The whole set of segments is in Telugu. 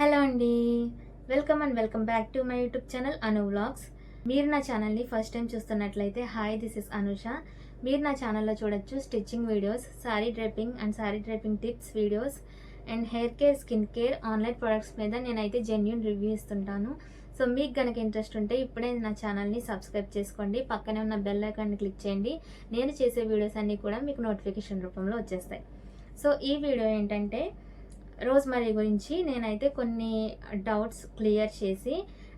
హలో అండి. Welcome and welcome back to my YouTube channel Anu vlogs. మీరు నా ఛానల్ని ఫస్ట్ టైం చూస్తున్నట్లయితే హాయ్ దిస్ ఇస్ అనుష. మీరు నా ఛానల్లో చూడొచ్చు stitching videos sari draping and sari draping tips videos and hair care skin care online products మీద నేనైతే జెన్యున్ రివ్యూ ఇస్తుంటాను. సో మీకు కనుక ఇంట్రెస్ట్ ఉంటే ఇప్పుడే నా ఛానల్ని సబ్స్క్రైబ్ చేసుకోండి. పక్కనే ఉన్న బెల్ ఐకాన్ని క్లిక్ చేయండి. నేను చేసే వీడియోస్ అన్నీ కూడా మీకు నోటిఫికేషన్ రూపంలో వచ్చేస్తాయి. సో ఈ వీడియో ఏంటంటే రోజ్మరీ గురించి నేనైతే కొన్ని డౌట్స్ క్లియర్ చేసి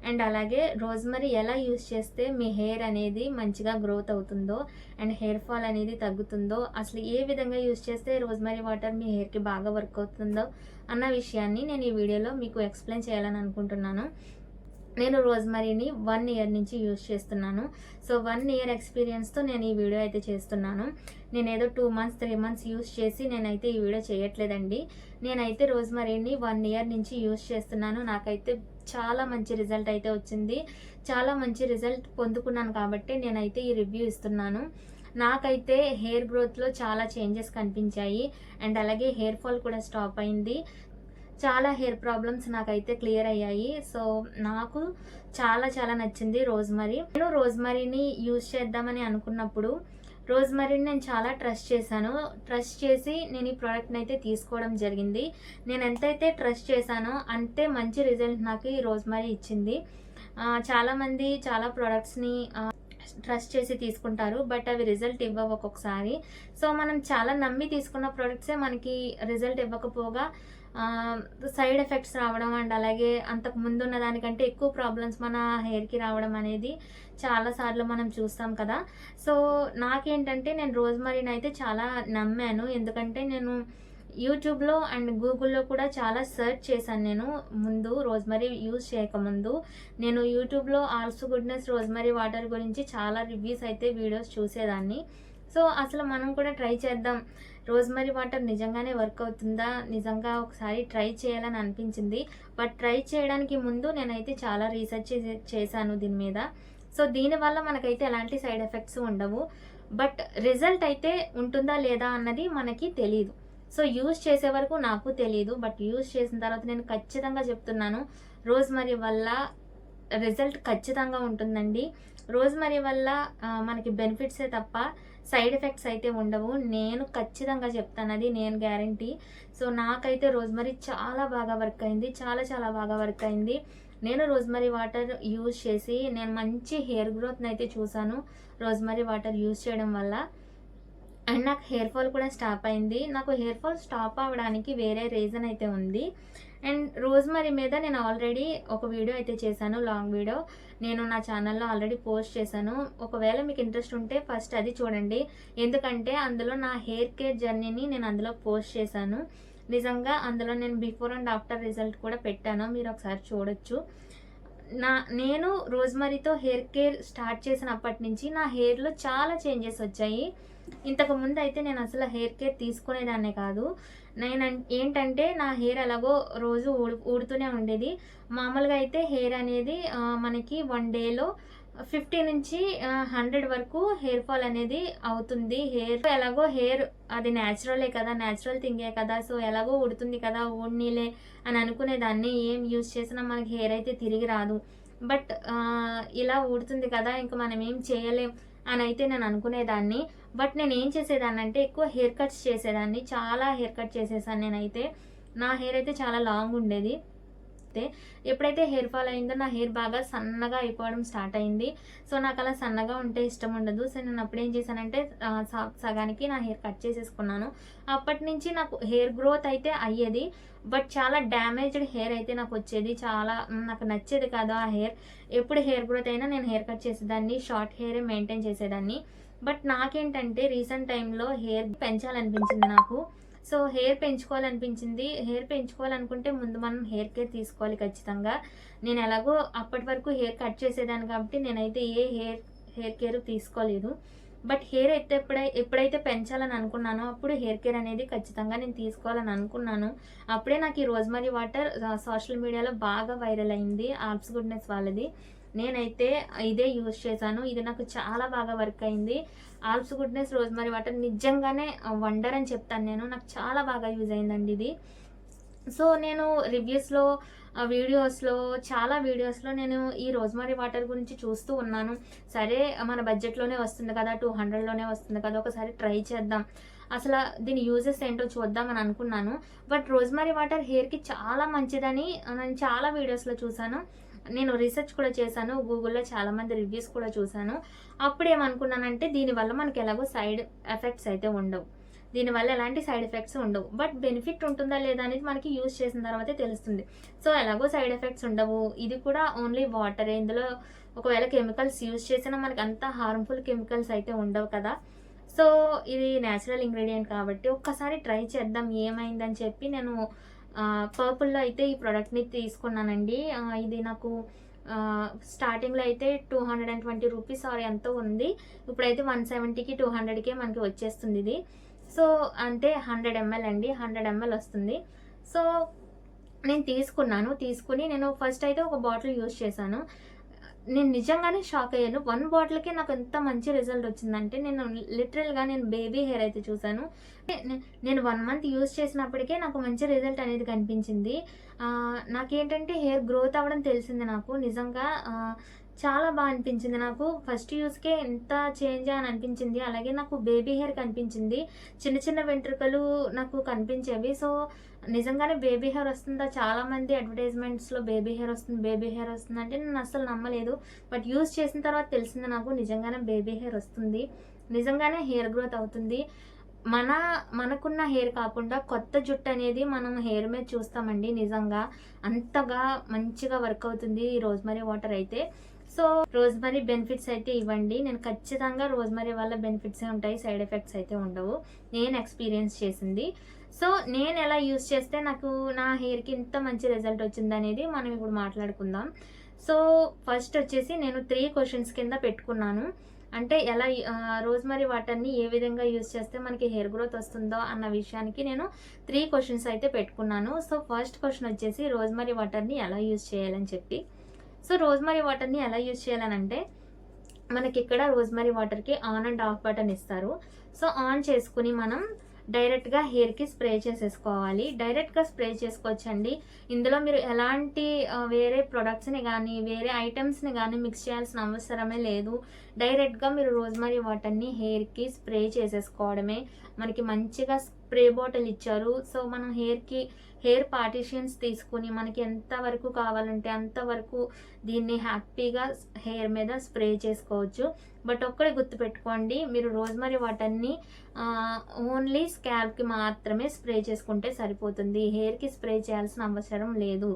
అండ్ అలాగే రోజ్మరీ ఎలా యూస్ చేస్తే మీ హెయిర్ అనేది మంచిగా గ్రోత్ అవుతుందో అండ్ హెయిర్ ఫాల్ అనేది తగ్గుతుందో అసలు ఏ విధంగా యూస్ చేస్తే రోజ్మరీ వాటర్ మీ హెయిర్కి బాగా వర్క్ అవుతుందో అన్న విషయాన్ని నేను ఈ వీడియోలో మీకు ఎక్స్ప్లెయిన్ చేయాలని అనుకుంటున్నాను. నేను రోజ్మరీని వన్ ఇయర్ నుంచి యూజ్ చేస్తున్నాను. సో వన్ ఇయర్ ఎక్స్పీరియన్స్తో నేను ఈ వీడియో అయితే చేస్తున్నాను. నేను ఏదో two months three months use చేసి నేనైతే ఈ వీడియో చేయట్లేదండి. నేనైతే రోజ్మరీని వన్ ఇయర్ నుంచి యూజ్ చేస్తున్నాను. నాకైతే చాలా మంచి రిజల్ట్ అయితే వచ్చింది. చాలా మంచి రిజల్ట్ పొందుకున్నాను కాబట్టి నేనైతే ఈ రివ్యూ ఇస్తున్నాను. నాకైతే హెయిర్ గ్రోత్లో చాలా చేంజెస్ కనిపించాయి. అండ్ అలాగే హెయిర్ ఫాల్ కూడా స్టాప్ అయింది. చాలా హెయిర్ ప్రాబ్లమ్స్ నాకైతే క్లియర్ అయ్యాయి. సో నాకు చాలా చాలా నచ్చింది రోజ్మరీ. నేను రోజ్మరీని యూజ్ చేద్దామని అనుకున్నప్పుడు రోజ్మరీని నేను చాలా ట్రస్ట్ చేశాను. ట్రస్ట్ చేసి నేను ఈ ప్రోడక్ట్ని అయితే తీసుకోవడం జరిగింది. నేను ఎంతైతే ట్రస్ట్ చేశానో అంతే మంచి రిజల్ట్ నాకు ఈ రోజ్మరీ ఇచ్చింది. చాలామంది చాలా ప్రోడక్ట్స్ని ట్రస్ట్ చేసి తీసుకుంటారు బట్ అవి రిజల్ట్ ఇవ్వవు ఒక్కొక్కసారి. సో మనం చాలా నమ్మి తీసుకున్న ప్రోడక్ట్సే మనకి రిజల్ట్ ఇవ్వకపోగా సైడ్ ఎఫెక్ట్స్ రావడం అండ్ అలాగే అంతకు ముందు ఉన్న దానికంటే ఎక్కువ ప్రాబ్లమ్స్ మన హెయిర్కి రావడం అనేది చాలా సార్లు మనం చూస్తాం కదా. సో నాకేంటంటే నేను రోజ్మరీని అయితే చాలా నమ్మాను. ఎందుకంటే నేను యూట్యూబ్లో అండ్ గూగుల్లో కూడా చాలా సెర్చ్ చేశాను నేను ముందు రోజ్మరీ యూజ్ చేయకముందు. నేను యూట్యూబ్లో ఆల్సో గుడ్నెస్ రోజ్మరీ వాటర్ గురించి చాలా రివ్యూస్ అయితే వీడియోస్ చూసేదాన్ని. సో అసలు మనం కూడా ట్రై చేద్దాం. రోజ్మరీ వాటర్ నిజంగానే వర్క్ అవుతుందా? నిజంగా ఒకసారి ట్రై చేయాలని అనిపించింది. బట్ ట్రై చేయడానికి ముందు నేనైతే చాలా రీసెర్చ్ చేసే చేశాను దీని మీద. సో దీనివల్ల మనకైతే ఎలాంటి సైడ్ ఎఫెక్ట్స్ ఉండవు. బట్ రిజల్ట్ అయితే ఉంటుందా లేదా అన్నది మనకి తెలియదు సో యూజ్ చేసే వరకు నాకు తెలియదు బట్ యూజ్ చేసిన తర్వాత నేను ఖచ్చితంగా చెప్తున్నాను. రోజ్మరీ వల్ల రిజల్ట్ ఖచ్చితంగా ఉంటుందండి. రోజ్మరీ వల్ల మనకి బెనిఫిట్సే తప్ప సైడ్ ఎఫెక్ట్స్ అయితే ఉండవు. నేను ఖచ్చితంగా చెప్తాను అది నేను గ్యారంటీ. సో నాకైతే రోజ్మరీ చాలా బాగా వర్క్ అయింది చాలా చాలా బాగా వర్క్ అయింది. నేను రోజ్మరీ వాటర్ యూజ్ చేసి నేను మంచి హెయిర్ గ్రోత్ని అయితే చూశాను రోజ్మరీ వాటర్ యూజ్ చేయడం వల్ల. అండ్ నాకు హెయిర్ ఫాల్ కూడా స్టాప్ అయింది. నాకు హెయిర్ ఫాల్ స్టాప్ అవ్వడానికి వేరే రీజన్ అయితే ఉంది. అండ్ రోజ్మరీ మీద నేను ఆల్రెడీ ఒక వీడియో అయితే చేశాను లాంగ్ వీడియో. నేను నా ఛానల్లో ఆల్రెడీ పోస్ట్ చేశాను. ఒకవేళ మీకు ఇంట్రెస్ట్ ఉంటే ఫస్ట్ అది చూడండి. ఎందుకంటే అందులో నా హెయిర్ కేర్ జర్నీని నేను అందులో పోస్ట్ చేశాను. నిజంగా అందులో నేను బిఫోర్ అండ్ ఆఫ్టర్ రిజల్ట్ కూడా పెట్టాను. మీరు ఒకసారి చూడొచ్చు. నా నేను రోజ్మరీతో హెయిర్ కేర్ స్టార్ట్ చేసినప్పటి నుంచి నా హెయిర్లో చాలా చేంజెస్ వచ్చాయి. ఇంతకు ముందు అయితే నేను అసలు హెయిర్ కేర్ తీసుకునేదాన్నే కాదు. నేను ఏంటంటే నా హెయిర్ ఎలాగో రోజు ఊడు ఊడుతూనే ఉండేది. మామూలుగా అయితే హెయిర్ అనేది మనకి వన్ డేలో ఫిఫ్టీ నుంచి హండ్రెడ్ వరకు హెయిర్ ఫాల్ అనేది అవుతుంది. హెయిర్ ఎలాగో హెయిర్ అది న్యాచురలే కదా న్యాచురల్ థింగే కదా సో ఎలాగో ఉడుతుంది కదా ఊడినీలే అని అనుకునేదాన్ని. ఏం యూజ్ చేసినా మనకి హెయిర్ అయితే తిరిగి రాదు. బట్ ఇలా ఊడుతుంది కదా ఇంకా మనం ఏం చేయలేం. అని అయితే నేను అనుకునేదాన్ని. బట్ నేను ఏం చేసేదాన్ని అంటే ఎక్కువ హెయిర్ కట్స్ చేసేదాన్ని. చాలా హెయిర్ కట్ చేసేసాను నేనైతే. నా హెయిర్ అయితే చాలా లాంగ్ ఉండేది. చెప్తే ఎప్పుడైతే హెయిర్ ఫాల్ అయిందో నా హెయిర్ బాగా సన్నగా అయిపోవడం స్టార్ట్ అయింది. సో నాకు అలా సన్నగా ఉంటే ఇష్టం ఉండదు. సో నేను అప్పుడు ఏం చేశానంటే స- సగానికి నా హెయిర్ కట్ చేసేసుకున్నాను. అప్పటి నుంచి నాకు హెయిర్ గ్రోత్ అయితే అయ్యేది. బట్ చాలా డ్యామేజ్డ్ హెయిర్ అయితే నాకు వచ్చేది. చాలా నాకు నచ్చేది కాదు ఆ హెయిర్ ఎప్పుడు హెయిర్ గ్రోత్ అయినా నేను హెయిర్ కట్ చేసేదాన్ని. షార్ట్ హెయిర్ మెయింటైన్ చేసేదాన్ని. బట్ నాకేంటంటే రీసెంట్ టైంలో హెయిర్ పెంచాలనిపించింది నాకు. సో హెయిర్ పెంచుకోవాలనిపించింది. హెయిర్ పెంచుకోవాలనుకుంటే ముందు మనం హెయిర్ కేర్ తీసుకోవాలి ఖచ్చితంగా. నేను ఎలాగో అప్పటి వరకు హెయిర్ కట్ చేసేదాన్ని కాబట్టి నేనైతే ఏ హెయిర్ హెయిర్ కేర్ తీసుకోలేదు. బట్ హెయిర్ అయితే ఎప్పుడై ఎప్పుడైతే పెంచాలని అనుకున్నానో అప్పుడు హెయిర్ కేర్ అనేది ఖచ్చితంగా నేను తీసుకోవాలని అనుకున్నాను. అప్పుడే నాకు ఈ రోజ్మరీ వాటర్ సోషల్ మీడియాలో బాగా వైరల్ అయింది. ఆర్బ్స్ గుడ్నెస్ వాళ్ళది. నేనైతే ఇదే యూజ్ చేశాను. ఇది నాకు చాలా బాగా వర్క్ అయింది. ఆల్ప్స్ గుడ్నెస్ రోజ్మరీ వాటర్ నిజంగానే వండర్ అని చెప్తాను నేను. నాకు చాలా బాగా యూజ్ అయిందండి ఇది. సో నేను రివ్యూస్లో వీడియోస్లో చాలా వీడియోస్లో నేను ఈ రోజ్మరీ వాటర్ గురించి చూస్తూ ఉన్నాను. సరే మన బడ్జెట్లోనే వస్తుంది కదా టూ హండ్రెడ్లోనే వస్తుంది కదా ఒకసారి ట్రై చేద్దాం. అసలు దీని యూజెస్ ఏంటో చూద్దామని అనుకున్నాను. బట్ రోజ్మరీ వాటర్ హెయిర్కి చాలా మంచిదని నేను చాలా వీడియోస్లో చూశాను. నేను రీసెర్చ్ కూడా చేశాను గూగుల్లో చాలామంది రివ్యూస్ కూడా చూశాను. అప్పుడు ఏమనుకున్నానంటే దీనివల్ల మనకి ఎలాగో సైడ్ ఎఫెక్ట్స్ అయితే ఉండవు. దీనివల్ల ఎలాంటి సైడ్ ఎఫెక్ట్స్ ఉండవు. బట్ బెనిఫిట్ ఉంటుందా లేదా అనేది మనకి యూజ్ చేసిన తర్వాతే తెలుస్తుంది. సో ఎలాగో సైడ్ ఎఫెక్ట్స్ ఉండవు. ఇది కూడా ఓన్లీ వాటరే ఇందులో ఒకవేళ కెమికల్స్ యూజ్ చేసినా మనకి అంత హార్మ్ఫుల్ కెమికల్స్ అయితే ఉండవు కదా. సో ఇది న్యాచురల్ ఇంగ్రీడియంట్ కాబట్టి ఒక్కసారి ట్రై చేద్దాం ఏమైందని చెప్పి నేను పర్పుల్లో అయితే ఈ ప్రోడక్ట్ని తీసుకున్నానండి. ఇది నాకు స్టార్టింగ్లో అయితే two hundred and twenty rupees or ఎంతో ఉంది. ఇప్పుడైతే వన్ సెవెంటీకి టూ హండ్రెడ్కే మనకి వచ్చేస్తుంది ఇది. సో అంటే హండ్రెడ్ ఎంఎల్ అండి. హండ్రెడ్ ఎంఎల్ వస్తుంది. సో నేను తీసుకున్నాను. తీసుకుని నేను ఫస్ట్ అయితే ఒక బాటిల్ యూజ్ చేశాను. నేను నిజంగానే షాక్ అయ్యాను. వన్ బాటిల్కే నాకు ఎంత మంచి రిజల్ట్ వచ్చిందంటే నేను లిటరల్గా నేను బేబీ హెయిర్ అయితే చూశాను. నేను వన్ మంత్ యూజ్ చేసినప్పటికే నాకు మంచి రిజల్ట్ అనేది కనిపించింది. నాకేంటంటే హెయిర్ గ్రోత్ అవ్వడం తెలిసింది నాకు. నిజంగా చాలా బాగా అనిపించింది నాకు. ఫస్ట్ యూస్కే ఎంత చేంజ్ అని అనిపించింది. అలాగే నాకు బేబీ హెయిర్ కనిపించింది. చిన్న చిన్న వెంట్రుకలు నాకు కనిపించేవి. సో నిజంగానే బేబీ హెయిర్ వస్తుందా? చాలా మంది అడ్వర్టైజ్మెంట్స్లో బేబీ హెయిర్ వస్తుంది బేబీ హెయిర్ వస్తుంది అంటే నేను అసలు నమ్మలేదు. బట్ యూజ్ చేసిన తర్వాత తెలిసింది నాకు నిజంగానే బేబీ హెయిర్ వస్తుంది. నిజంగానే హెయిర్ గ్రోత్ అవుతుంది. మన మనకున్న హెయిర్ కాకుండా కొత్త జుట్టు అనేది మనం హెయిర్ మీద చూస్తామండి నిజంగా. అంతగా మంచిగా వర్క్ అవుతుంది ఈ రోజ్మరీ వాటర్ అయితే. సో రోజ్మరీ బెనిఫిట్స్ అయితే ఇవ్వండి. నేను ఖచ్చితంగా రోజ్మరీ వల్ల బెనిఫిట్సే ఉంటాయి సైడ్ ఎఫెక్ట్స్ అయితే ఉండవు. నేను ఎక్స్పీరియన్స్ చేసింది. సో నేను ఎలా యూస్ చేస్తే నాకు నా హెయిర్కి ఇంత మంచి రిజల్ట్ వచ్చింది అనేది మనం ఇప్పుడు మాట్లాడుకుందాం. సో ఫస్ట్ వచ్చేసి నేను త్రీ క్వశ్చన్స్ కింద పెట్టుకున్నాను. అంటే ఎలా రోజ్మరీ వాటర్ని ఏ విధంగా యూస్ చేస్తే మనకి హెయిర్ గ్రోత్ వస్తుందో అన్న విషయానికి నేను త్రీ క్వశ్చన్స్ అయితే పెట్టుకున్నాను. సో ఫస్ట్ క్వశ్చన్ వచ్చేసి రోజ్మరీ వాటర్ని ఎలా యూస్ చేయాలని చెప్పి. సో రోజ్మరీ వాటర్ని ఎలా యూజ్ చేయాలనంటే మనకి ఇక్కడ రోజ్మరీ వాటర్కి ఆన్ అండ్ ఆఫ్ బటన్ ఇస్తారు. సో ఆన్ చేసుకుని మనం డైరెక్ట్గా హెయిర్కి స్ప్రే చేసేసుకోవాలి. డైరెక్ట్గా స్ప్రే చేసుకోవచ్చండి. ఇందులో మీరు ఎలాంటి వేరే ప్రొడక్ట్స్ని కానీ వేరే ఐటమ్స్ని కానీ మిక్స్ చేయాల్సిన అవసరమే లేదు. డైరెక్ట్గా మీరు రోజ్మరీ వాటర్ని హెయిర్కి స్ప్రే చేసేసుకోవడమే. మనకి మంచిగా స్ప్రే బాటిల్ ఇచ్చారు. సో మనం హెయిర్కి హెయిర్ పార్టిషన్స్ తీసుకుని మనకి ఎంత వరకు కావాలంటే అంతవరకు దీన్ని హ్యాపీగా హెయిర్ మీద స్ప్రే చేసుకోవచ్చు. బట్ ఒక్కడే గుర్తుపెట్టుకోండి మీరు రోజ్మరీ వాటర్ని ఓన్లీ స్కాల్ప్కి మాత్రమే స్ప్రే చేసుకుంటే సరిపోతుంది. హెయిర్కి స్ప్రే చేయాల్సిన అవసరం లేదు.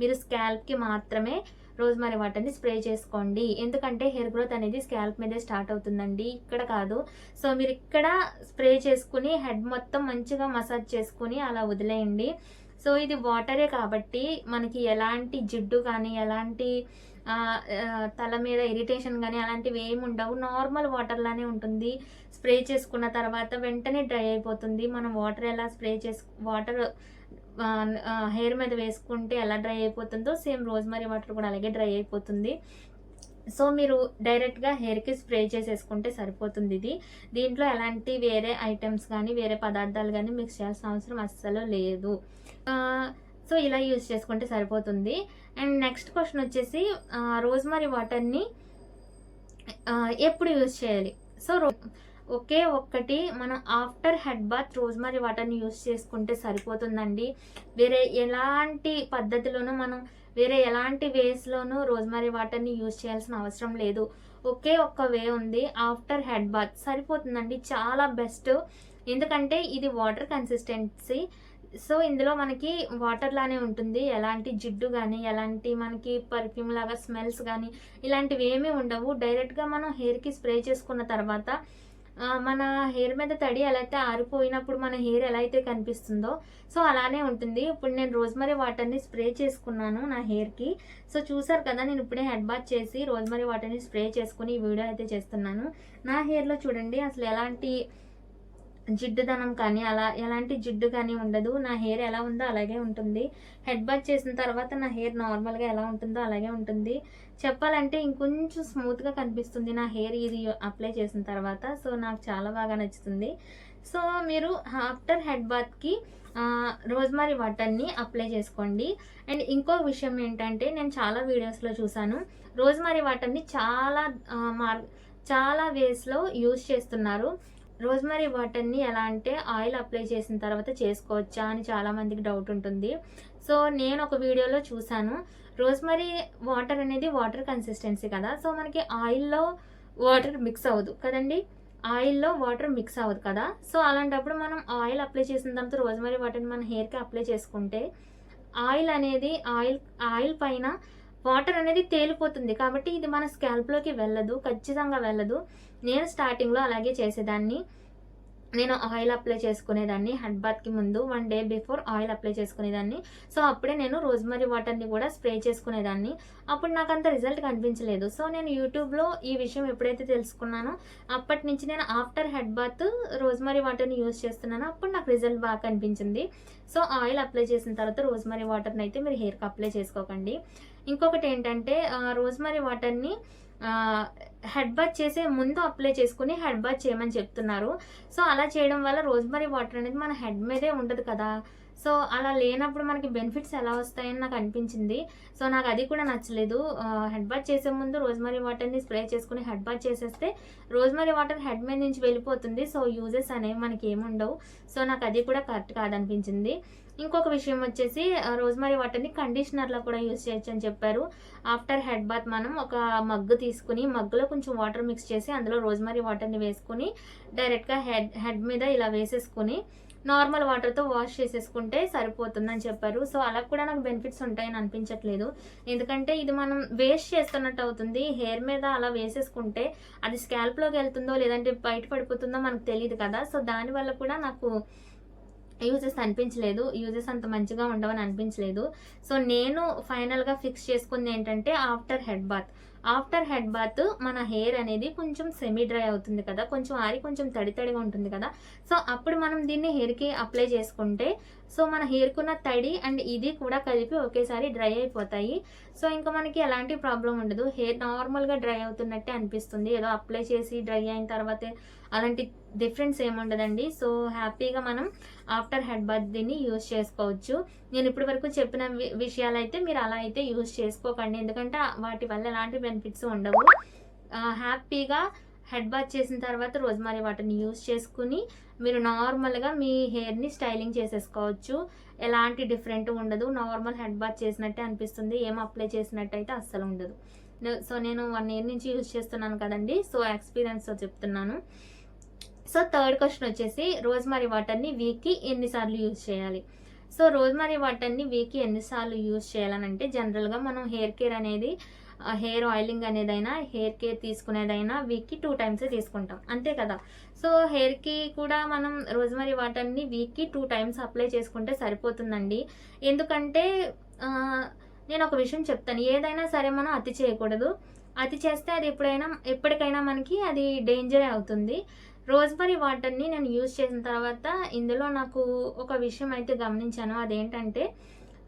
మీరు స్కాల్ప్కి మాత్రమే రోజ్మరీ వాటర్ని స్ప్రే చేసుకోండి. ఎందుకంటే హెయిర్ గ్రోత్ అనేది స్కాల్ప్ మీదే స్టార్ట్ అవుతుందండి. ఇక్కడ కాదు. సో మీరు ఇక్కడ స్ప్రే చేసుకుని హెడ్ మొత్తం మంచిగా మసాజ్ చేసుకుని అలా వదిలేయండి. సో ఇది వాటరే కాబట్టి మనకి ఎలాంటి జిడ్డు కానీ ఎలాంటి తల మీద ఇరిటేషన్ కానీ అలాంటివి ఏమి ఉండవు. నార్మల్ వాటర్లానే ఉంటుంది. స్ప్రే చేసుకున్న తర్వాత వెంటనే డ్రై అయిపోతుంది. మనం వాటర్ ఎలా స్ప్రే చేసు వాటర్ హెయిర్ మీద వేసుకుంటే ఎలా డ్రై అయిపోతుందో సేమ్ రోజ్మరీ వాటర్ కూడా అలాగే డ్రై అయిపోతుంది. సో మీరు డైరెక్ట్గా హెయిర్కి స్ప్రే చేసేసుకుంటే సరిపోతుంది ఇది. దీంట్లో ఎలాంటి వేరే ఐటమ్స్ కానీ వేరే పదార్థాలు కానీ మిక్స్ చేయాల్సిన అవసరం అస్సలు లేదు. సో ఇలా యూజ్ చేసుకుంటే సరిపోతుంది. అండ్ నెక్స్ట్ క్వశ్చన్ వచ్చేసి రోజ్మరీ వాటర్ని ఎప్పుడు యూజ్ చేయాలి? సో ఒకే ఒక్కటి మనం ఆఫ్టర్ హెడ్ బాత్ రోజ్మరీ వాటర్ని యూస్ చేసుకుంటే సరిపోతుందండి. వేరే ఎలాంటి పద్ధతిలోనూ మనం వేరే ఎలాంటి వేస్లోనూ రోజ్మరీ వాటర్ని యూజ్ చేయాల్సిన అవసరం లేదు. ఒకే ఒక్క వే ఉంది ఆఫ్టర్ హెడ్ బాత్. సరిపోతుందండి చాలా బెస్ట్. ఎందుకంటే ఇది వాటర్ కన్సిస్టెన్సీ. సో ఇందులో మనకి వాటర్ లానే ఉంటుంది. ఎలాంటి జిడ్డు కానీ ఎలాంటి మనకి పర్ఫ్యూమ్ లాగా స్మెల్స్ కానీ ఇలాంటివి ఏమీ ఉండవు. డైరెక్ట్గా మనం హెయిర్కి స్ప్రే చేసుకున్న తర్వాత మన హెయిర్ మీద తడి ఎలా అయితే ఆరిపోయినప్పుడు మన హెయిర్ ఎలా అయితే కనిపిస్తుందో సో అలానే ఉంటుంది. ఇప్పుడు నేను రోజ్మరీ వాటర్ని స్ప్రే చేసుకున్నాను నా హెయిర్కి. సో చూసారు కదా నేను ఇప్పుడే హెడ్ బాత్ చేసి రోజ్మరీ వాటర్ని స్ప్రే చేసుకుని ఈ వీడియో అయితే చేస్తున్నాను. నా హెయిర్లో చూడండి అసలు ఎలాంటి జిడ్డుదనం కానీ అలా ఎలాంటి జిడ్డు కానీ ఉండదు. నా హెయిర్ ఎలా ఉందో అలాగే ఉంటుంది. హెడ్ బాత్ చేసిన తర్వాత నా హెయిర్ నార్మల్గా ఎలా ఉంటుందో అలాగే ఉంటుంది. చెప్పాలంటే ఇంకొంచెం స్మూత్గా కనిపిస్తుంది. నా హెయిర్ ఇది అప్లై చేసిన తర్వాత సో నాకు చాలా బాగా నచ్చుతుంది. సో మీరు ఆఫ్టర్ హెడ్ బాత్కి రోజ్మరీ వాటర్ని అప్లై చేసుకోండి. అండ్ ఇంకో విషయం ఏంటంటే నేను చాలా వీడియోస్లో చూశాను. రోజ్మరీ వాటర్ని చాలా మార్ చాలా వేస్లో యూజ్ చేస్తున్నారు. రోజ్మరీ వాటర్ని ఎలా అంటే ఆయిల్ అప్లై చేసిన తర్వాత చేసుకోవచ్చా అని చాలామందికి డౌట్ ఉంటుంది. సో నేను ఒక వీడియోలో చూశాను. రోజ్మరీ వాటర్ అనేది వాటర్ కన్సిస్టెన్సీ కదా. సో మనకి ఆయిల్లో వాటర్ మిక్స్ అవ్వదు కదండి. ఆయిల్లో వాటర్ మిక్స్ అవ్వదు కదా. సో అలాంటప్పుడు మనం ఆయిల్ అప్లై చేసిన తర్వాత రోజ్మరీ వాటర్ని మన హెయిర్కి అప్లై చేసుకుంటే ఆయిల్ అనేది ఆయిల్ ఆయిల్ పైన వాటర్ అనేది తేలిపోతుంది. కాబట్టి ఇది మన స్కాల్ప్లోకి వెళ్ళదు ఖచ్చితంగా వెళ్ళదు. నేను స్టార్టింగ్లో అలాగే చేసేదాన్ని. నేను ఆయిల్ అప్లై చేసుకునేదాన్ని హెడ్ బాత్కి ముందు one day before oil apply చేసుకునేదాన్ని. సో అప్పుడే నేను రోజ్మరీ వాటర్ని కూడా స్ప్రే చేసుకునేదాన్ని. అప్పుడు నాకు అంత రిజల్ట్ కనిపించలేదు. సో నేను యూట్యూబ్లో ఈ విషయం ఎప్పుడైతే తెలుసుకున్నానో అప్పటి నుంచి నేను ఆఫ్టర్ హెడ్ బాత్ రోజ్మరీ వాటర్ని యూజ్ చేస్తున్నాను అప్పుడు నాకు రిజల్ట్ బాగా కనిపించింది. సో ఆయిల్ అప్లై చేసిన తర్వాత రోజ్మరీ వాటర్ని అయితే మీరు హెయిర్కి అప్లై చేసుకోకండి. ఇంకొకటి ఏంటంటే రోజ్మరీ వాటర్ని హెడ్ బాత్ చేసే ముందు అప్లై చేసుకుని హెడ్ బాత్ చేయమని చెప్తున్నారు. సో అలా చేయడం వల్ల రోజ్మరీ వాటర్ అనేది మన హెడ్ మీదే ఉండదు కదా. సో అలా లేనప్పుడు మనకి బెనిఫిట్స్ ఎలా వస్తాయని నాకు అనిపించింది. సో నాకు అది కూడా నచ్చలేదు. హెడ్ బాత్ చేసే ముందు రోజ్మరీ వాటర్ని స్ప్రే చేసుకుని హెడ్ బాత్ చేసేస్తే రోజ్మరీ వాటర్ హెడ్ మీద నుంచి వెళ్ళిపోతుంది. సో యూజెస్ అనేవి మనకి ఏముండవు. సో నాకు అది కూడా కరెక్ట్ కాదనిపించింది. ఇంకొక విషయం వచ్చేసి రోజ్మరీ వాటర్ని కండిషనర్లో కూడా యూజ్ చేయొచ్చు అని చెప్పారు. ఆఫ్టర్ హెడ్ బాత్ మనం ఒక మగ్గు తీసుకుని మగ్గులో కొంచెం వాటర్ మిక్స్ చేసి అందులో రోజ్మరీ వాటర్ని వేసుకుని డైరెక్ట్గా హెడ్ హెడ్ మీద ఇలా వేసేసుకుని నార్మల్ వాటర్తో వాష్ చేసేసుకుంటే సరిపోతుందని చెప్పారు. సో అలా కూడా నాకు బెనిఫిట్స్ ఉంటాయని అనిపించట్లేదు. ఎందుకంటే ఇది మనం వేస్ట్ చేస్తున్నట్టు అవుతుంది. హెయిర్ మీద అలా వేసేసుకుంటే అది స్కాల్ప్లోకి వెళ్తుందో లేదంటే బయట పడిపోతుందో మనకు తెలియదు కదా. సో దానివల్ల కూడా నాకు యూజెస్ అనిపించలేదు. యూజెస్ అంత మంచిగా ఉండవని అనిపించలేదు. సో నేను ఫైనల్గా ఫిక్స్ చేసుకుంది ఏంటంటే after head bath. After head bath మన హెయిర్ అనేది కొంచెం సెమీ డ్రై అవుతుంది కదా. కొంచెం ఆరి కొంచెం తడి తడిగా ఉంటుంది కదా. సో అప్పుడు మనం దీన్ని హెయిర్కి అప్లై చేసుకుంటే సో మన హెయిర్కున్న తడి అండ్ ఇది కూడా కలిపి ఒకేసారి డ్రై అయిపోతాయి. సో ఇంకా మనకి ఎలాంటి ప్రాబ్లం ఉండదు. హెయిర్ నార్మల్గా డ్రై అవుతున్నట్టే అనిపిస్తుంది. ఏదో అప్లై చేసి డ్రై అయిన తర్వాతే అలాంటి డిఫరెన్స్ ఏముండదండి. సో హ్యాపీగా మనం ఆఫ్టర్ హెడ్ బాత్ యూజ్ చేసుకోవచ్చు. నేను ఇప్పటి వరకు చెప్పిన వి- విషయాలు అయితే మీరు అలా అయితే యూజ్ చేసుకోకండి. ఎందుకంటే వాటి వల్ల ఎలాంటి బెనిఫిట్స్ ఉండవు. హ్యాపీగా హెడ్ బాత్ చేసిన తర్వాత రోజ్మరీ వాటర్ని యూజ్ చేసుకుని మీరు నార్మల్గా మీ హెయిర్ని స్టైలింగ్ చేసేసుకోవచ్చు. ఎలాంటి డిఫరెంట్ ఉండదు. నార్మల్ హెడ్ బాత్ చేసినట్టే అనిపిస్తుంది. ఏం అప్లై చేసినట్టు అయితే అస్సలు ఉండదు. సో నేను వన్ ఇయర్ నుంచి యూజ్ చేస్తున్నాను కదండి. సో ఎక్స్పీరియన్స్తో చెప్తున్నాను. సో థర్డ్ క్వశ్చన్ వచ్చేసి రోజ్మరీ వాటర్ని వీక్కి ఎన్నిసార్లు యూజ్ చేయాలి? సో రోజ్మరీ వాటర్ని వీక్కి ఎన్నిసార్లు యూజ్ చేయాలనంటే జనరల్గా మనం హెయిర్ కేర్ అనేది హెయిర్ ఆయిలింగ్ అనేదైనా హెయిర్ కేర్ తీసుకునేదైనా వీక్కి టూ టైమ్స్ తీసుకుంటాం. అంతే కదా? సో హెయిర్కి కూడా మనం రోజ్మరీ వాటర్ని వీక్కి టూ టైమ్స్ అప్లై చేసుకుంటే సరిపోతుందండి. ఎందుకంటే నేను ఒక విషయం చెప్తాను. ఏదైనా సరే మనం అతి చేయకూడదు. అతి చేస్తే అది ఎప్పుడైనా ఎప్పటికైనా మనకి అది డేంజరే అవుతుంది. రోజ్మరీ వాటర్ని నేను యూజ్ చేసిన తర్వాత ఇందులో నాకు ఒక విషయం అయితే గమనించాను. అదేంటంటే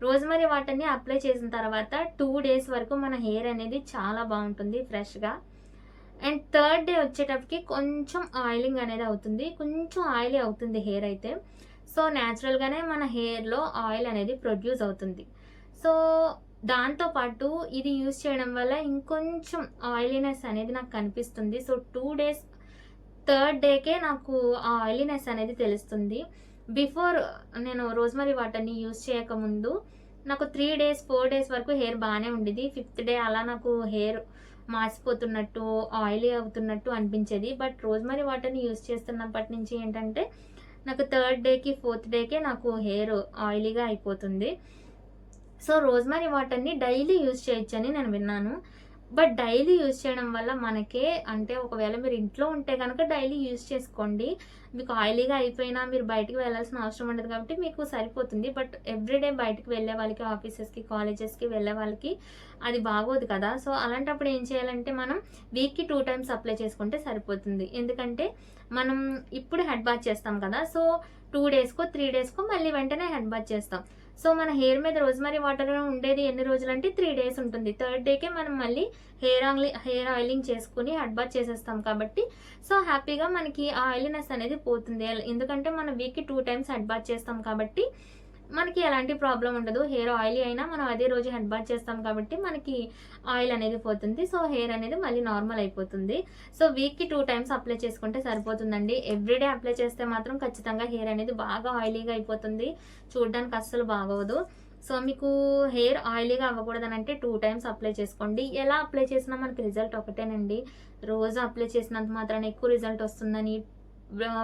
రోజ్మరీ వాటర్ని అప్లై చేసిన తర్వాత టూ డేస్ వరకు మన హెయిర్ అనేది చాలా బాగుంటుంది ఫ్రెష్గా. అండ్ థర్డ్ డే వచ్చేటప్పటికి కొంచెం ఆయిలింగ్ అనేది అవుతుంది. కొంచెం ఆయిలీ అవుతుంది హెయిర్ అయితే. సో న్యాచురల్గానే మన హెయిర్లో ఆయిల్ అనేది ప్రొడ్యూస్ అవుతుంది. సో దాంతోపాటు ఇది యూజ్ చేయడం వల్ల ఇంకొంచెం ఆయిలీనెస్ అనేది నాకు కనిపిస్తుంది. సో టూ డేస్ థర్డ్ డేకే నాకు ఆ ఆయిలీనెస్ అనేది తెలుస్తుంది. బిఫోర్ నేను రోజ్మరీ వాటర్ని యూజ్ చేయకముందు నాకు త్రీ డేస్ ఫోర్ డేస్ వరకు హెయిర్ బాగానే ఉండేది. ఫిఫ్త్ డే అలా నాకు హెయిర్ మాసిపోతున్నట్టు ఆయిలీ అవుతున్నట్టు అనిపించేది. బట్ రోజ్మరీ వాటర్ని యూజ్ చేస్తున్నప్పటి నుంచి ఏంటంటే నాకు థర్డ్ డేకి ఫోర్త్ డేకే నాకు హెయిర్ ఆయిలీగా అయిపోతుంది. సో రోజ్మరీ వాటర్ని డైలీ యూజ్ చేయొచ్చని నేను విన్నాను. బట్ డైలీ యూజ్ చేయడం వల్ల మనకే అంటే ఒకవేళ మీరు ఇంట్లో ఉంటే కనుక డైలీ యూజ్ చేసుకోండి. మీకు ఆయిలీగా అయిపోయినా మీరు బయటికి వెళ్ళాల్సిన అవసరం ఉండదు కాబట్టి మీకు సరిపోతుంది. బట్ ఎవ్రీడే బయటికి వెళ్ళే వాళ్ళకి ఆఫీసెస్కి కాలేజెస్కి వెళ్ళే వాళ్ళకి అది బాగోదు కదా. సో అలాంటప్పుడు ఏం చేయాలంటే మనం వీక్కి టూ టైమ్స్ అప్లై చేసుకుంటే సరిపోతుంది. ఎందుకంటే మనం ఇప్పుడు హెడ్ బాత్ చేస్తాం కదా. సో టూ డేస్కో త్రీ డేస్కో మళ్ళీ వెంటనే హెడ్ బాత్ చేస్తాం. సో మన హెయిర్ మీద రోజ్మరీ వాటర్ ఉండేది ఎన్ని రోజులు అంటే త్రీ డేస్ ఉంటుంది థర్డ్ డేకే మనం మళ్ళీ హెయిర్ ఆయిల్ హెయిర్ ఆయిలింగ్ చేసుకుని హెడ్ బాత్ చేసేస్తాం కాబట్టి. సో హ్యాపీగా మనకి ఆ ఆయిలీనెస్ అనేది పోతుంది. ఎందుకంటే మనం వీక్కి టూ టైమ్స్ హెడ్ బాత్ చేస్తాం కాబట్టి మనకి ఎలాంటి ప్రాబ్లం ఉండదు. హెయిర్ ఆయిలీ అయినా మనం అదే రోజు హెడ్ బాత్ చేస్తాం కాబట్టి మనకి ఆయిల్ అనేది పోతుంది. సో హెయిర్ అనేది మళ్ళీ నార్మల్ అయిపోతుంది. సో వీక్కి టూ టైమ్స్ అప్లై చేసుకుంటే సరిపోతుందండి. ఎవ్రీడే అప్లై చేస్తే మాత్రం ఖచ్చితంగా హెయిర్ అనేది బాగా ఆయిలీగా అయిపోతుంది. చూడడానికి అస్సలు బాగోదు. సో మీకు హెయిర్ ఆయిలీగా అవ్వకూడదని అంటే టూ టైమ్స్ అప్లై చేసుకోండి. ఎలా అప్లై చేసినా మనకి రిజల్ట్ ఒకటేనండి. రోజు అప్లై చేసినంత మాత్రాన ఎక్కువ రిజల్ట్ వస్తుందని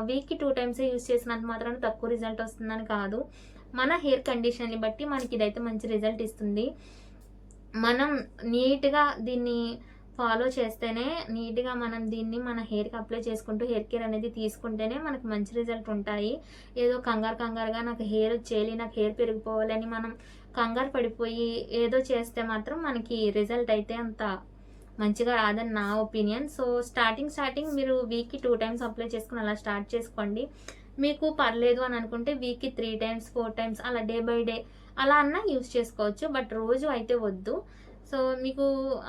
వీక్కి టూ టైమ్స్ యూస్ చేసినంత మాత్రాన తక్కువ రిజల్ట్ వస్తుందని కాదు. మన హెయిర్ కండిషన్ని బట్టి మనకి ఇదైతే మంచి రిజల్ట్ ఇస్తుంది. మనం నీట్గా దీన్ని ఫాలో చేస్తేనే నీట్గా మనం దీన్ని మన హెయిర్కి అప్లై చేసుకుంటూ హెయిర్ కేర్ అనేది తీసుకుంటేనే మనకు మంచి రిజల్ట్ ఉంటాయి. ఏదో కంగారు కంగారుగా నాకు హెయిర్ వచ్చేయాలి నాకు హెయిర్ పెరిగిపోవాలని మనం కంగారు పడిపోయి ఏదో చేస్తే మాత్రం మనకి రిజల్ట్ అయితే అంత మంచిగా రాదని నా ఒపీనియన్. సో స్టార్టింగ్ స్టార్టింగ్ మీరు వీక్కి టూ టైమ్స్ అప్లై చేసుకుని అలా స్టార్ట్ చేసుకోండి. మీకు పర్లేదు అని అనుకుంటే వీక్కి త్రీ టైమ్స్ ఫోర్ టైమ్స్ అలా డే బై డే అలా అన్నా యూస్ చేసుకోవచ్చు. బట్ రోజు అయితే వద్దు. సో మీకు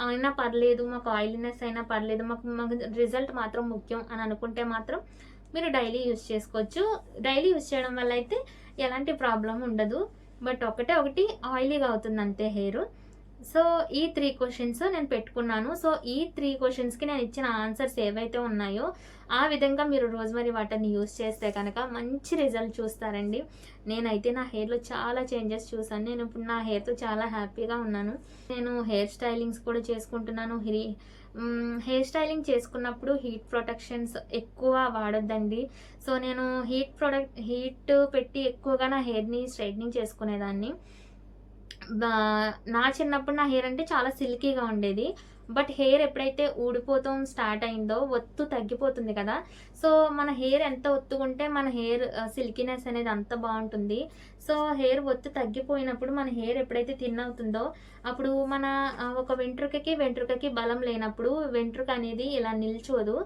అయినా పర్లేదు మాకు ఆయిలీనెస్ అయినా పర్లేదు మాకు మాకు రిజల్ట్ మాత్రం ముఖ్యం అని అనుకుంటే మాత్రం మీరు డైలీ యూస్ చేసుకోవచ్చు. డైలీ యూస్ చేయడం వల్ల అయితే ఎలాంటి ప్రాబ్లం ఉండదు. బట్ ఒకటే ఒకటి ఆయిలీగా అవుతుంది అంతే హెయిర్. సో ఈ త్రీ క్వశ్చన్స్ నేను పెట్టుకున్నాను. సో ఈ త్రీ క్వశ్చన్స్కి నేను ఇచ్చిన ఆన్సర్స్ ఏవైతే ఉన్నాయో ఆ విధంగా మీరు రోజుమరీ వాటర్ని యూస్ చేస్తే కనుక మంచి రిజల్ట్ చూస్తారండి. నేనైతే నా హెయిర్లో చాలా చేంజెస్ చూసాను నేను ఇప్పుడు నా హెయిర్తో చాలా హ్యాపీగా ఉన్నాను. నేను హెయిర్ స్టైలింగ్స్ కూడా చేసుకుంటున్నాను. హెయిర్ స్టైలింగ్ చేసుకున్నప్పుడు హీట్ ప్రొటెక్షన్స్ ఎక్కువ వాడొద్దండి. సో నేను హీట్ ప్రొడక్ట్ హీట్ పెట్టి ఎక్కువగా నా హెయిర్ని స్ట్రైట్నింగ్ చేసుకునేదాన్ని. నా చిన్నప్పుడు నా హెయిర్ అంటే చాలా సిల్కీగా ఉండేది. బట్ హెయిర్ ఎప్పుడైతే ఊడిపోతాం స్టార్ట్ అయిందో ఒత్తు తగ్గిపోతుంది కదా. సో మన హెయిర్ ఎంత ఒత్తుకుంటే మన హెయిర్ సిల్కీనెస్ అనేది అంత బాగుంటుంది. సో హెయిర్ ఒత్తు తగ్గిపోయినప్పుడు మన హెయిర్ ఎప్పుడైతే థిన్ అవుతుందో అప్పుడు మన ఒక వెంట్రుకకి వెంట్రుకకి బలం లేనప్పుడు వెంట్రుక అనేది ఇలా నిల్చోదు.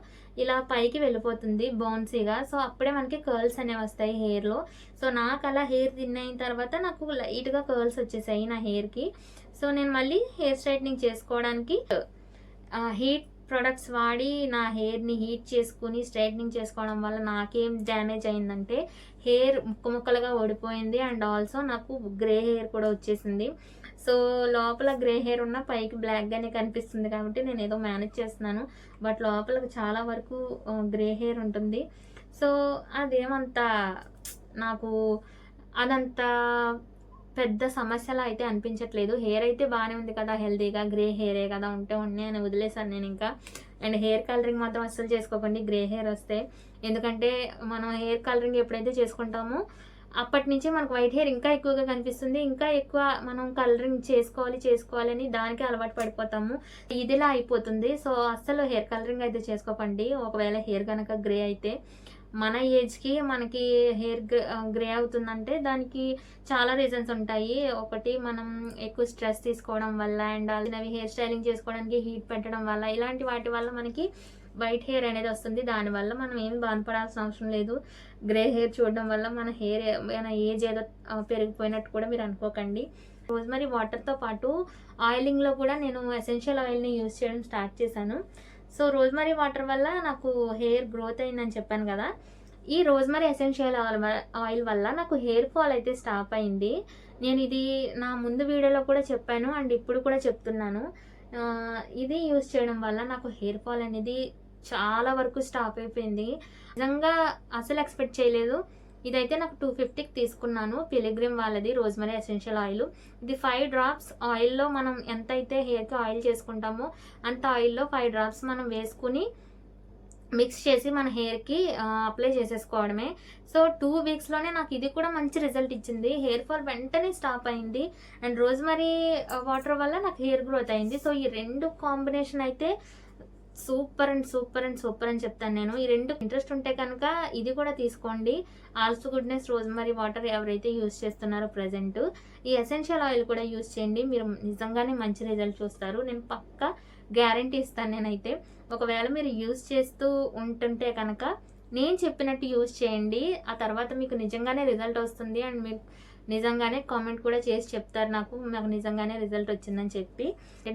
ఇలా పైకి వెళ్ళిపోతుంది బౌన్సీగా. సో అప్పుడే మనకి కర్ల్స్ అనేవి వస్తాయి హెయిర్లో. సో నాకు అలా హెయిర్ థిన్ అయిన తర్వాత నాకు లైట్గా కర్ల్స్ వచ్చేసాయి నా హెయిర్కి. సో నేను మళ్ళీ హెయిర్ స్ట్రైట్నింగ్ చేసుకోవడానికి హీట్ ప్రొడక్ట్స్ వాడి నా హెయిర్ని హీట్ చేసుకుని స్ట్రైట్నింగ్ చేసుకోవడం వల్ల నాకేం డ్యామేజ్ అయిందంటే హెయిర్ ముక్క ముక్కలుగా ఓడిపోయింది అండ్ ఆల్సో నాకు గ్రే హెయిర్ కూడా వచ్చేసింది. సో లోపల గ్రే హెయిర్ ఉన్న పైకి బ్లాక్గానే కనిపిస్తుంది కాబట్టి నేను ఏదో మేనేజ్ చేస్తున్నాను. బట్ లోపల చాలా వరకు గ్రే హెయిర్ ఉంటుంది. సో అదేమంత నాకు అదంతా పెద్ద సమస్యలా అయితే అనిపించట్లేదు. హెయిర్ అయితే బాగానే ఉంది కదా హెల్తీగా గ్రే హెయిరే కదా ఉంటే ఉన్నాయి అని వదిలేసాను నేను ఇంకా. అండ్ హెయిర్ కలరింగ్ మాత్రం అస్సలు చేసుకోకండి గ్రే హెయిర్ వస్తే. ఎందుకంటే మనం హెయిర్ కలరింగ్ ఎప్పుడైతే చేసుకుంటామో అప్పటి నుంచి మనకు వైట్ హెయిర్ ఇంకా ఎక్కువగా కనిపిస్తుంది. ఇంకా ఎక్కువ మనం కలరింగ్ చేసుకోవాలి చేసుకోవాలని దానికి అలవాటు పడిపోతాము. ఇదిలా అయిపోతుంది. సో అస్సలు హెయిర్ కలరింగ్ అయితే చేసుకోకండి. ఒకవేళ హెయిర్ కనుక గ్రే అయితే. మన ఏజ్కి మనకి హెయిర్ గ్రే అవుతుందంటే దానికి చాలా రీజన్స్ ఉంటాయి. ఒకటి మనం ఎక్కువ స్ట్రెస్ తీసుకోవడం వల్ల అండ్ అవి హెయిర్ స్టైలింగ్ చేసుకోవడానికి హీట్ పెట్టడం వల్ల ఇలాంటి వాటి వల్ల మనకి వైట్ హెయిర్ అనేది వస్తుంది. దానివల్ల మనం ఏమి బాధపడాల్సిన అవసరం లేదు. గ్రే హెయిర్ చూడడం వల్ల మన హెయిర్ మన ఏజ్ ఏదో పెరిగిపోయినట్టు కూడా మీరు అనుకోకండి. రోజు మరి వాటర్తో పాటు ఆయిలింగ్లో కూడా నేను ఎసెన్షియల్ ఆయిల్ని యూజ్ చేయడం స్టార్ట్ చేశాను. సో రోజ్మరీ వాటర్ వల్ల నాకు హెయిర్ గ్రోత్ అయిందని చెప్పాను కదా. ఈ రోజ్మరీ ఎసెన్షియల్ ఆయిల్ ఆయిల్ వల్ల నాకు హెయిర్ ఫాల్ అయితే స్టాప్ అయింది. నేను ఇది నా ముందు వీడియోలో కూడా చెప్పాను అండ్ ఇప్పుడు కూడా చెప్తున్నాను. ఇది యూస్ చేయడం వల్ల నాకు హెయిర్ ఫాల్ అనేది చాలా వరకు స్టాప్ అయిపోయింది. నిజంగా అసలు ఎక్స్పెక్ట్ చేయలేదు. ఇదైతే నాకు టూ ఫిఫ్టీకి తీసుకున్నాను. పిలిగ్రిమ్ వాళ్ళది రోజ్మరీ ఎసెన్షియల్ ఆయిల్ ఇది ఫైవ్ డ్రాప్స్ ఆయిల్లో మనం ఎంతైతే హెయిర్కి ఆయిల్ చేసుకుంటామో అంత ఆయిల్లో ఫైవ్ డ్రాప్స్ మనం వేసుకుని మిక్స్ చేసి మన హెయిర్కి అప్లై చేసేసుకోవడమే. సో టూ వీక్స్లోనే నాకు ఇది కూడా మంచి రిజల్ట్ ఇచ్చింది. హెయిర్ ఫాల్ వెంటనే స్టాప్ అయింది. అండ్ రోజ్మరీ వాటర్ వల్ల నాకు హెయిర్ గ్రోత్ అయింది. సో ఈ రెండు కాంబినేషన్ అయితే super and super and super అని చెప్తాను నేను. ఈ రెండు ఇంట్రెస్ట్ ఉంటే కనుక ఇది కూడా తీసుకోండి. ఆల్సో గుడ్నెస్ రోజ్మరీ వాటర్ ఎవరైతే యూస్ చేస్తున్నారో ప్రజెంట్ ఈ ఎసెన్షియల్ ఆయిల్ కూడా యూస్ చేయండి. మీరు నిజంగానే మంచి రిజల్ట్ చూస్తారు. నేను పక్క గ్యారంటీ ఇస్తాను నేనైతే. ఒకవేళ మీరు యూస్ చేస్తూ ఉంటుంటే కనుక నేను చెప్పినట్టు యూజ్ చేయండి. ఆ తర్వాత మీకు నిజంగానే రిజల్ట్ వస్తుంది. అండ్ మీకు నిజంగానే కామెంట్ కూడా చేసి చెప్తారు నాకు. నాకు నిజంగానే రిజల్ట్ వచ్చిందని చెప్పి.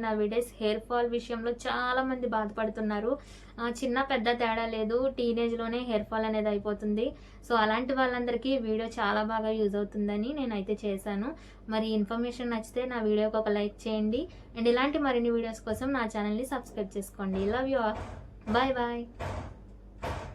నా వీడియోస్ హెయిర్ ఫాల్ విషయంలో చాలామంది బాధపడుతున్నారు. చిన్న పెద్ద తేడా లేదు. టీనేజ్లోనే హెయిర్ ఫాల్ అనేది అయిపోతుంది. సో అలాంటి వాళ్ళందరికీ వీడియో చాలా బాగా యూజ్ అవుతుందని నేనైతే చేశాను. మరి ఇన్ఫర్మేషన్ నచ్చితే నా వీడియోకి ఒక లైక్ చేయండి. అండ్ ఇలాంటి మరిన్ని వీడియోస్ కోసం నా ఛానల్ని సబ్స్క్రైబ్ చేసుకోండి. Love you all bye bye